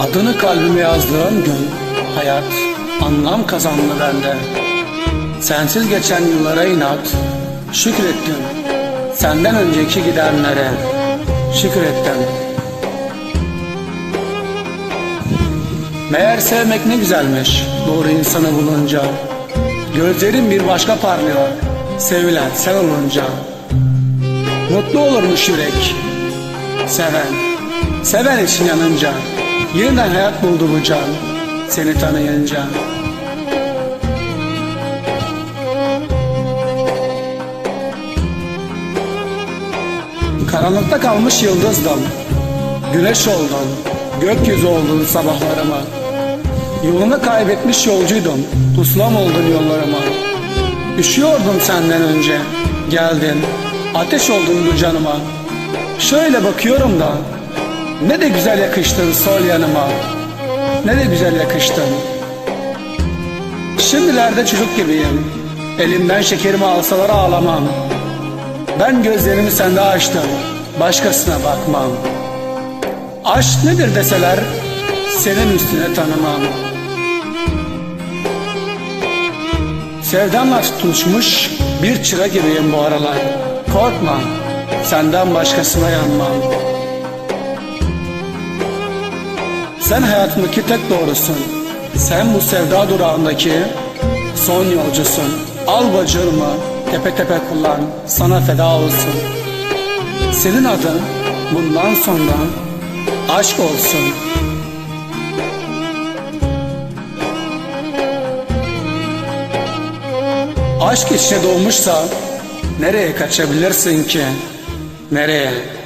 Adını kalbime yazdığım gün hayat anlam kazandı bende. Sensiz geçen yıllara inat şükrettim. Senden önceki gidenlere şükrettim. Meğer sevmek ne güzelmiş doğru insanı bulunca. Gözlerin bir başka parlıyor sevilen sen olunca. Mutlu olurmuş yürek seven, seven için yanınca. Yeniden hayat buldu bu can seni tanıyınca. Karanlıkta kalmış yıldızdım. Güneş oldun, gökyüzü oldun sabahlarıma. Yolunu kaybetmiş yolcuydum, puslam oldun yollarıma. Üşüyordum senden önce, geldin, ateş oldun bu canıma. Şöyle bakıyorum da, ne de güzel yakıştın sol yanıma. Ne de güzel yakıştın. Şimdilerde çocuk gibiyim. Elimden şekerimi alsalar ağlamam. Ben gözlerimi sende açtım. Başkasına bakmam. Aşk nedir deseler senin üstüne tanımam. Sevdamla tutuşmuş bir çıra gibiyim bu aralar. Korkma, senden başkasına yanmam. Sen hayatımdaki tek doğrusun. Sen bu sevda durağındaki son yolcusun. Al bacağımı tepe tepe kullan, sana feda olsun. Senin adın bundan sonra aşk olsun. Aşk içine doğmuşsa nereye kaçabilirsin ki? Nereye?